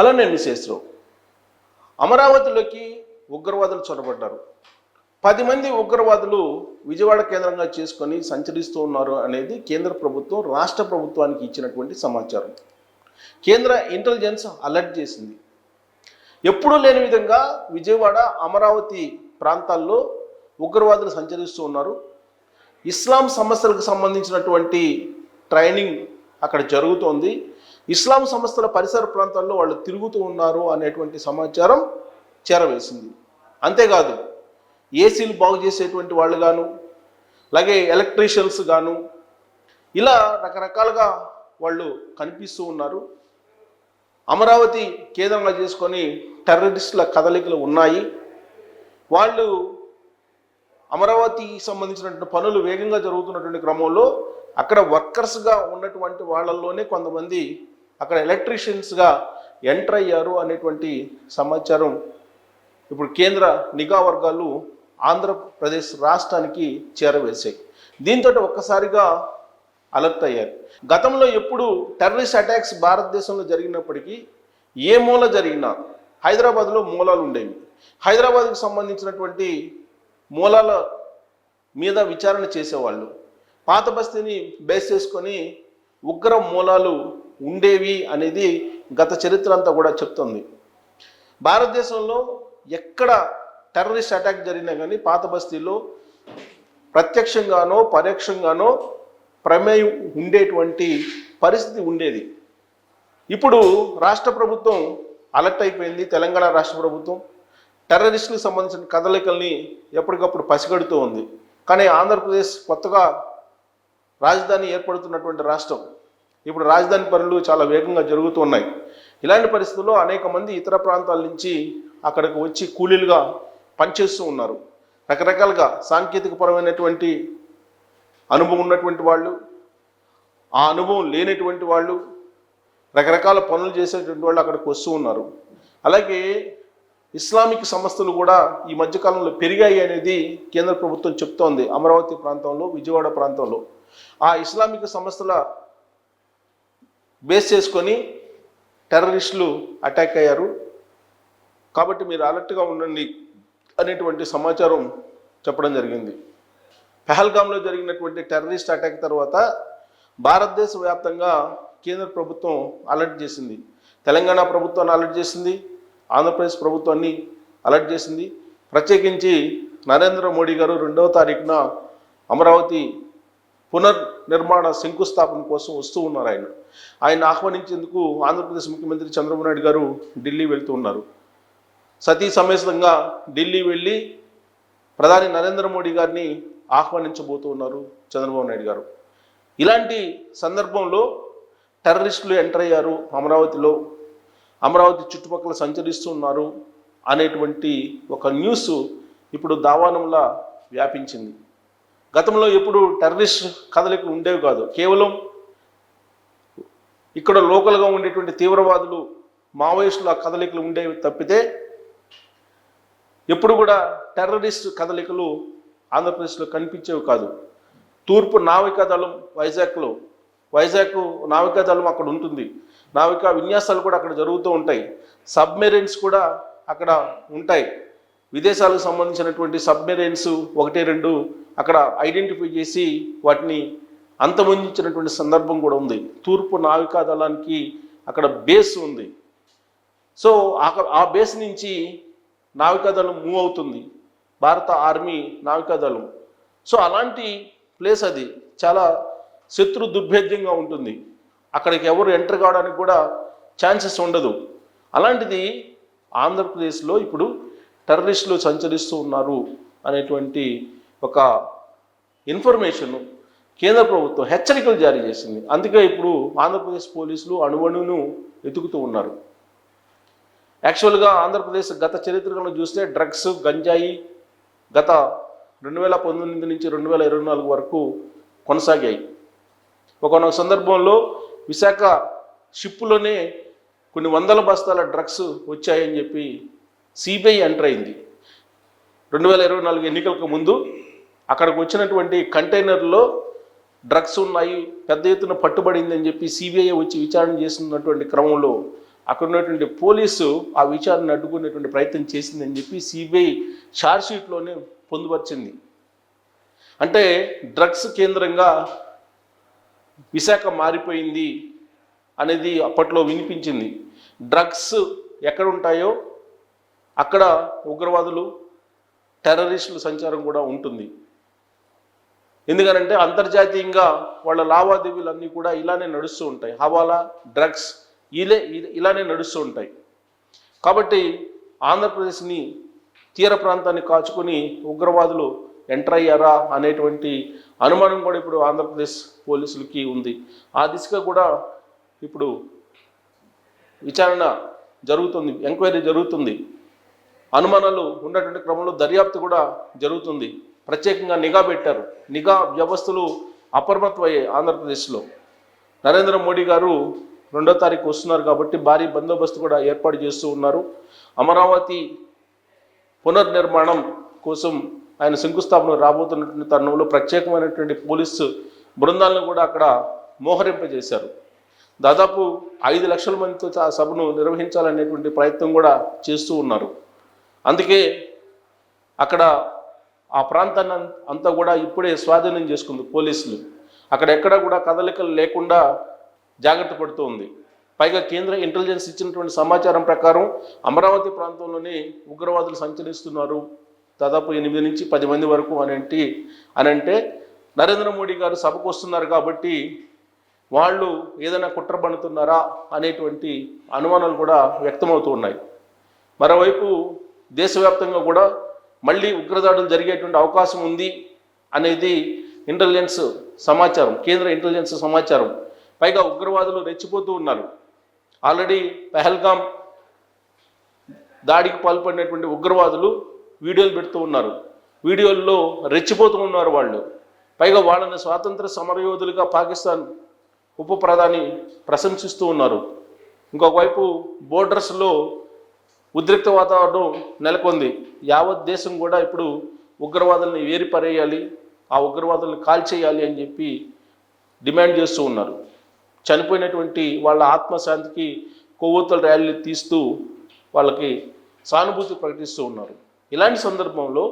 Hello నేను విశేషరావు అమరావతిలోకి ఉగ్రవాదులు చొరబడ్డారు. పది మంది ఉగ్రవాదులు విజయవాడ కేంద్రంగా చేసుకొని సంచరిస్తూ ఉన్నారు అనేది కేంద్ర ప్రభుత్వం రాష్ట్ర ప్రభుత్వానికి ఇచ్చినటువంటి సమాచారం. కేంద్ర ఇంటెలిజెన్స్ అలర్ట్ చేసింది. ఎప్పుడూ లేని విధంగా విజయవాడ అమరావతి ప్రాంతాల్లో ఉగ్రవాదులు సంచరిస్తూ ఉన్నారు. ఇస్లాం సమస్యలకు సంబంధించినటువంటి ట్రైనింగ్ అక్కడ జరుగుతోంది. ఇస్లాం సంస్థల పరిసర ప్రాంతాల్లో వాళ్ళు తిరుగుతూ ఉన్నారు అనేటువంటి సమాచారం చేరవేసింది. అంతేకాదు ఏసీలు బాగు చేసేటువంటి వాళ్ళు గాను అలాగే ఎలక్ట్రీషియన్స్ గాను ఇలా రకరకాలుగా వాళ్ళు కనిపిస్తూ ఉన్నారు. అమరావతి కేంద్రంగా చేసుకొని టెర్రరిస్టుల కదలికలు ఉన్నాయి. వాళ్ళు అమరావతికి సంబంధించినటువంటి పనులు వేగంగా జరుగుతున్నటువంటి క్రమంలో అక్కడ వర్కర్స్గా ఉన్నటువంటి వాళ్ళల్లోనే కొంతమంది అక్కడ ఎలక్ట్రీషియన్స్గా ఎంటర్ అయ్యారు అనేటువంటి సమాచారం ఇప్పుడు కేంద్ర నిఘా వర్గాలు ఆంధ్రప్రదేశ్ రాష్ట్రానికి చేరవేశాయి. దీంతో ఒక్కసారిగా అలర్ట్ అయ్యారు. గతంలో ఎప్పుడు టెర్రరిస్ట్ అటాక్స్ భారతదేశంలో జరిగినప్పటికీ ఏ మూల జరిగినా హైదరాబాద్లో మూలాలు ఉండేవి. హైదరాబాద్కు సంబంధించినటువంటి మూలాల మీద విచారణ చేసేవాళ్ళు. పాత బస్తీని బేస్ చేసుకొని ఉగ్ర మూలాలు ఉండేవి అనేది గత చరిత్ర అంతా కూడా చెప్తుంది. భారతదేశంలో ఎక్కడ టెర్రరిస్ట్ అటాక్ జరిగినా కానీ పాత బస్తీలో ప్రత్యక్షంగానో పరోక్షంగానో ప్రమేయం ఉండేటువంటి పరిస్థితి ఉండేది. ఇప్పుడు రాష్ట్ర ప్రభుత్వం అలర్ట్ అయిపోయింది తెలంగాణ రాష్ట్ర ప్రభుత్వం. టెర్రరిస్టులకు సంబంధించిన కదలికల్ని ఎప్పటికప్పుడు పసిగడుతూ ఉంది. కానీ ఆంధ్రప్రదేశ్ కొత్తగా రాజధాని ఏర్పడుతున్నటువంటి రాష్ట్రం ఇప్పుడు రాజధాని పనులు చాలా వేగంగా జరుగుతూ ఉన్నాయి. ఇలాంటి పరిస్థితుల్లో అనేక మంది ఇతర ప్రాంతాల నుంచి అక్కడికి వచ్చి కూలీలుగా పనిచేస్తూ ఉన్నారు. రకరకాలుగా సాంకేతికపరమైనటువంటి అనుభవం ఉన్నటువంటి వాళ్ళు ఆ అనుభవం లేనటువంటి వాళ్ళు రకరకాల పనులు చేసేటువంటి వాళ్ళు అక్కడికి వస్తూ ఉన్నారు. అలాగే ఇస్లామిక్ సంస్థలు కూడా ఈ మధ్యకాలంలో పెరిగాయి అనేది కేంద్ర ప్రభుత్వం చెప్తోంది అమరావతి ప్రాంతంలో విజయవాడ ప్రాంతంలో. ఆ ఇస్లామిక్ సంస్థల బేస్ చేసుకొని టెర్రరిస్టులు అటాక్ అయ్యారు. కాబట్టి మీరు అలర్ట్గా ఉండండి అనేటువంటి సమాచారం చెప్పడం జరిగింది. పెహల్గామ్లో జరిగినటువంటి టెర్రరిస్ట్ అటాక్ తర్వాత భారతదేశ వ్యాప్తంగా కేంద్ర ప్రభుత్వం అలర్ట్ చేసింది. తెలంగాణ ప్రభుత్వాన్ని అలర్ట్ చేసింది. ఆంధ్రప్రదేశ్ ప్రభుత్వాన్ని అలర్ట్ చేసింది. ప్రత్యేకించి నరేంద్ర మోడీ గారు రెండవ తారీఖున అమరావతి పునర్ నిర్మాణ శంకుస్థాపన కోసం వస్తూ ఉన్నారు ఆయన. ఆయన ఆహ్వానించేందుకు ఆంధ్రప్రదేశ్ ముఖ్యమంత్రి చంద్రబాబు నాయుడు గారు ఢిల్లీ వెళ్తూ ఉన్నారు. సతీ సమేతంగా ఢిల్లీ వెళ్ళి ప్రధాని నరేంద్ర మోడీ గారిని ఆహ్వానించబోతూ ఉన్నారు చంద్రబాబు నాయుడు గారు. ఇలాంటి సందర్భంలో టెర్రరిస్టులు ఎంటర్ అయ్యారు అమరావతిలో. అమరావతి చుట్టుపక్కల సంచరిస్తూ ఉన్నారు అనేటువంటి ఒక న్యూస్ ఇప్పుడు దావానంలా వ్యాపించింది. గతంలో ఎప్పుడు టెర్రరిస్ట్ కదలికలు ఉండేవి కాదు. కేవలం ఇక్కడ లోకల్గా ఉండేటువంటి తీవ్రవాదులు మావోయిస్టుల కదలికలు ఉండేవి తప్పితే ఎప్పుడు కూడా టెర్రరిస్ట్ కదలికలు ఆంధ్రప్రదేశ్లో కనిపించేవి కాదు. తూర్పు నావికా దళం వైజాగ్లో వైజాగ్ నావికా దళం అక్కడ ఉంటుంది. నావికా విన్యాసాలు కూడా అక్కడ జరుగుతూ ఉంటాయి. సబ్మెరైన్స్ కూడా అక్కడ ఉంటాయి. విదేశాలకు సంబంధించినటువంటి సబ్మెరైన్స్ ఒకటి రెండు అక్కడ ఐడెంటిఫై చేసి వాటిని అంతమొందించినటువంటి సందర్భం కూడా ఉంది. తూర్పు నావికా దళానికి అక్కడ బేస్ ఉంది. సో ఆ- ఆ బేస్ నుంచి నావికాదళం మూవ్ అవుతుంది. భారత ఆర్మీ నావికాదళం సో అలాంటి ప్లేస్ అది. చాలా శత్రు దుర్భేద్యంగా ఉంటుంది. అక్కడికి ఎవరు ఎంటర్ కావడానికి కూడా ఛాన్సెస్ ఉండదు. అలాంటిది ఆంధ్రప్రదేశ్లో ఇప్పుడు టెర్రరిస్టులు సంచరిస్తూ ఉన్నారు అనేటువంటి ఒక ఇన్ఫర్మేషన్ కేంద్ర ప్రభుత్వం హెచ్చరికలు జారీ చేసింది. అందుకే ఇప్పుడు ఆంధ్రప్రదేశ్ పోలీసులు అణువణును వెతుకుతూ ఉన్నారు. యాక్చువల్గా ఆంధ్రప్రదేశ్ గత చరిత్రను చూస్తే డ్రగ్స్ గంజాయి గత రెండు వేల పంతొమ్మిది నుంచి రెండు వేల ఇరవై నాలుగు వరకు కొనసాగాయి. ఒకనొక సందర్భంలో విశాఖ షిప్పులోనే కొన్ని వందల బస్తాల డ్రగ్స్ వచ్చాయని చెప్పి సిబిఐ ఎంటర్ అయింది. రెండు వేల ఇరవై నాలుగు ఎన్నికలకు ముందు అక్కడికి వచ్చినటువంటి కంటైనర్లో డ్రగ్స్ ఉన్నాయి పెద్ద ఎత్తున పట్టుబడింది అని చెప్పి సిబిఐ వచ్చి విచారణ చేస్తున్నటువంటి క్రమంలో అక్కడ ఉన్నటువంటి పోలీసు ఆ విచారణ అడ్డుకునేటువంటి ప్రయత్నం చేసిందని చెప్పి సిబిఐ షార్ట్షీట్లోనే పొందుపరిచింది. అంటే డ్రగ్స్ కేంద్రంగా విశాఖ మారిపోయింది అనేది అప్పట్లో వినిపించింది. డ్రగ్స్ ఎక్కడ ఉంటాయో అక్కడ ఉగ్రవాదులు టెర్రరిస్టుల సంచారం కూడా ఉంటుంది. ఎందుకనంటే అంతర్జాతీయంగా వాళ్ళ లావాదేవీలన్నీ కూడా ఇలానే నడుస్తూ ఉంటాయి. హవాలా డ్రగ్స్ ఇలే ఇలానే నడుస్తూ ఉంటాయి. కాబట్టి ఆంధ్రప్రదేశ్ని తీర ప్రాంతాన్ని కాచుకొని ఉగ్రవాదులు ఎంటర్ అయ్యారా అనేటువంటి అనుమానం కూడా ఇప్పుడు ఆంధ్రప్రదేశ్ పోలీసులకి ఉంది. ఆ దిశగా కూడా ఇప్పుడు విచారణ జరుగుతుంది ఎంక్వైరీ జరుగుతుంది. అనుమానాలు ఉన్నటువంటి క్రమంలో దర్యాప్తు కూడా జరుగుతుంది. ప్రత్యేకంగా నిఘా పెట్టారు. నిఘా వ్యవస్థలు అప్రమత్తమయ్యాయి ఆంధ్రప్రదేశ్లో. నరేంద్ర మోడీ గారు రెండో తారీఖు వస్తున్నారు కాబట్టి భారీ బందోబస్తు కూడా ఏర్పాటు చేస్తూ ఉన్నారు. అమరావతి పునర్నిర్మాణం కోసం ఆయన శంకుస్థాపన రాబోతున్నటువంటి తరుణంలో ప్రత్యేకమైనటువంటి పోలీసు బృందాలను కూడా అక్కడ మోహరింపజేశారు. దాదాపు ఐదు లక్షల మందితో ఆ సభను నిర్వహించాలనేటువంటి ప్రయత్నం కూడా చేస్తూ ఉన్నారు. అందుకే అక్కడ ఆ ప్రాంతాన్ని అంతా కూడా ఇప్పుడే స్వాధీనం చేసుకుంది పోలీసులు. అక్కడ ఎక్కడ కూడా కదలికలు లేకుండా జాగ్రత్త పడుతూ ఉంది. పైగా కేంద్ర ఇంటెలిజెన్స్ ఇచ్చినటువంటి సమాచారం ప్రకారం అమరావతి ప్రాంతంలోనే ఉగ్రవాదులు సంచరిస్తున్నారు. దాదాపు ఎనిమిది నుంచి పది మంది వరకు అనేంటి అని అంటే నరేంద్ర మోడీ గారు సభకు వస్తున్నారు కాబట్టి వాళ్ళు ఏదైనా కుట్ర పన్నుతున్నారా అనేటువంటి అనుమానాలు కూడా వ్యక్తమవుతూ ఉన్నాయి. మరోవైపు దేశవ్యాప్తంగా కూడా మళ్ళీ ఉగ్రదాడులు జరిగేటువంటి అవకాశం ఉంది అనేది ఇంటెలిజెన్స్ సమాచారం కేంద్ర ఇంటెలిజెన్స్ సమాచారం. పైగా ఉగ్రవాదులు రెచ్చిపోతూ ఉన్నారు. ఆల్రెడీ పెహల్గాం దాడికి పాల్పడినటువంటి ఉగ్రవాదులు వీడియోలు పెడుతూ ఉన్నారు. వీడియోల్లో రెచ్చిపోతూ ఉన్నారు వాళ్ళు. పైగా వాళ్ళని స్వాతంత్ర సమరయోధులుగా పాకిస్తాన్ ఉప ప్రధాని ప్రశంసిస్తూ ఉన్నారు. ఇంకొక వైపు బోర్డర్స్లో ఉద్రిక్త వాతావరణం నెలకొంది. యావత్ దేశం కూడా ఇప్పుడు ఉగ్రవాదుల్ని వేరిపరేయాలి ఆ ఉగ్రవాదుల్ని కాల్చేయాలి అని చెప్పి డిమాండ్ చేస్తూ ఉన్నారు. చనిపోయినటువంటి వాళ్ళ ఆత్మశాంతికి కొవ్వొత్తుల ర్యాలీలు తీస్తూ వాళ్ళకి సానుభూతి ప్రకటిస్తూ ఉన్నారు. ఇలాంటి సందర్భంలో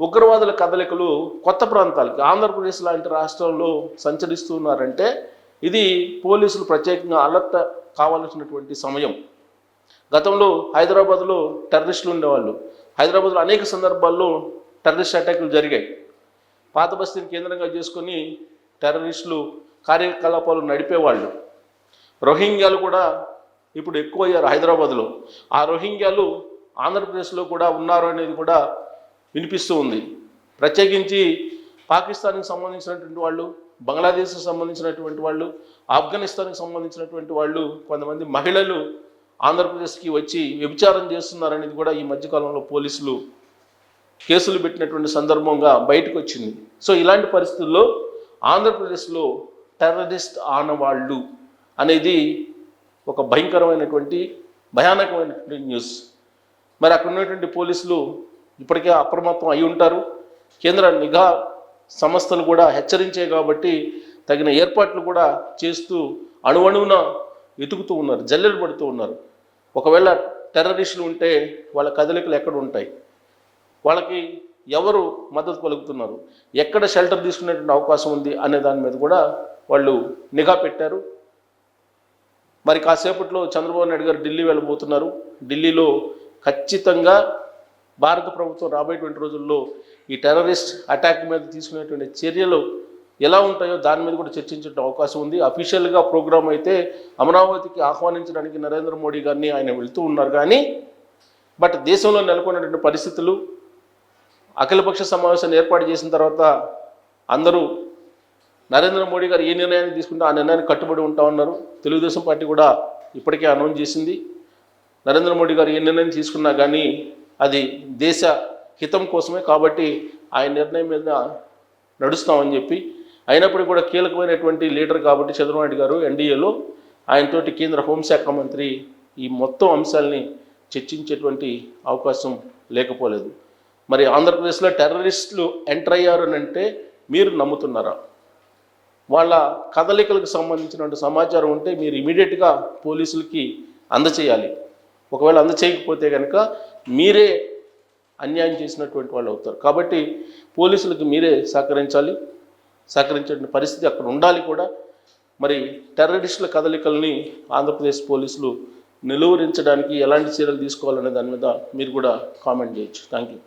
ఉగ్రవాదుల కదలికలు కొత్త ప్రాంతాలకి ఆంధ్రప్రదేశ్ లాంటి రాష్ట్రంలో సంచరిస్తూ ఉన్నారంటే ఇది పోలీసులు ప్రత్యేకంగా అలర్ట్ కావాల్సినటువంటి సమయం. గతంలో హైదరాబాద్లో టెర్రరిస్టులు ఉండేవాళ్ళు. హైదరాబాద్లో అనేక సందర్భాల్లో టెర్రరిస్ట్ అటాకులు జరిగాయి. పాత బస్తీని కేంద్రంగా చేసుకొని టెర్రరిస్టులు కార్యకలాపాలు నడిపేవాళ్ళు. రోహింగ్యాలు కూడా ఇప్పుడు ఎక్కువ అయ్యారు హైదరాబాద్లో. ఆ రోహింగ్యాలు ఆంధ్రప్రదేశ్లో కూడా ఉన్నారు అనేది కూడా వినిపిస్తూ ఉంది. ప్రత్యేకించి పాకిస్తాన్కి సంబంధించినటువంటి వాళ్ళు బంగ్లాదేశ్కి సంబంధించినటువంటి వాళ్ళు ఆఫ్ఘనిస్తాన్కి సంబంధించినటువంటి వాళ్ళు కొంతమంది మహిళలు ఆంధ్రప్రదేశ్కి వచ్చి వ్యభిచారం చేస్తున్నారనేది కూడా ఈ మధ్యకాలంలో పోలీసులు కేసులు పెట్టినటువంటి సందర్భంగా బయటకు వచ్చింది సో ఇలాంటి పరిస్థితుల్లో ఆంధ్రప్రదేశ్లో టెర్రరిస్ట్ ఆనవాళ్ళు అనేది ఒక భయంకరమైనటువంటి భయానకమైనటువంటి న్యూస్. మరి అక్కడ ఉన్నటువంటి పోలీసులు ఇప్పటికే అప్రమత్తం అయి ఉంటారు. కేంద్ర నిఘా సంస్థలు కూడా హెచ్చరించాయి కాబట్టి తగిన ఏర్పాట్లు కూడా చేస్తూ అణువణువున వెతుకుతూ ఉన్నారు జల్లెలు పడుతూ ఉన్నారు. ఒకవేళ టెర్రరిస్టులు ఉంటే వాళ్ళ కదలికలు ఎక్కడ ఉంటాయి? వాళ్ళకి ఎవరు మద్దతు పలుకుతున్నారు? ఎక్కడ షెల్టర్ తీసుకునేటువంటి అవకాశం ఉంది అనే దాని మీద కూడా వాళ్ళు నిఘా పెట్టారు. మరి కాసేపట్లో చంద్రబాబు నాయుడు గారు ఢిల్లీ వెళ్ళబోతున్నారు. ఢిల్లీలో ఖచ్చితంగా భారత ప్రభుత్వం రాబోయేటువంటి రోజుల్లో ఈ టెర్రరిస్ట్ అటాక్ మీద తీసుకునేటువంటి చర్యలు ఎలా ఉంటాయో దాని మీద కూడా చర్చించే అవకాశం ఉంది. అఫీషియల్గా ప్రోగ్రామ్ అయితే అమరావతికి ఆహ్వానించడానికి నరేంద్ర మోడీ గారిని ఆయన వెళ్తూ ఉన్నారు కానీ బట్ దేశంలో నెలకొన్నటువంటి పరిస్థితులు అఖిలపక్ష సమావేశాన్ని ఏర్పాటు చేసిన తర్వాత అందరూ నరేంద్ర మోడీ గారు ఏ నిర్ణయాన్ని తీసుకుంటే ఆ నిర్ణయానికి కట్టుబడి ఉంటా ఉన్నారు. తెలుగుదేశం పార్టీ కూడా ఇప్పటికే అనౌన్స్ చేసింది. నరేంద్ర మోడీ గారు ఏ నిర్ణయం తీసుకున్నా కానీ అది దేశ హితం కోసమే కాబట్టి ఆయన నిర్ణయం మీద నడుస్తామని చెప్పి అయినప్పటికీ కూడా కీలకమైనటువంటి లీడర్ కాబట్టి చంద్రబాబు గారు ఎన్డీఏలో ఆయనతోటి కేంద్ర హోంశాఖ మంత్రి ఈ మొత్తం అంశాలని చర్చించేటువంటి అవకాశం లేకపోలేదు. మరి ఆంధ్రప్రదేశ్లో టెర్రరిస్టులు ఎంటర్ అయ్యారనంటే అంటే మీరు నమ్ముతున్నారా? వాళ్ళ కదలికలకు సంబంధించినటువంటి సమాచారం ఉంటే మీరు ఇమీడియట్గా పోలీసులకి అందచేయాలి. ఒకవేళ అందచేయకపోతే కనుక మీరే అన్యాయం చేసినటువంటి వాళ్ళు అవుతారు. కాబట్టి పోలీసులకు మీరే సహకరించాలి. సహకరించే పరిస్థితి అక్కడ ఉండాలి కూడా. మరి టెర్రరిస్టుల కదలికల్ని ఆంధ్రప్రదేశ్ పోలీసులు నిలువరించడానికి ఎలాంటి చర్యలు తీసుకోవాలనే దాని మీద మీరు కూడా కామెంట్ చేయొచ్చు. Thank you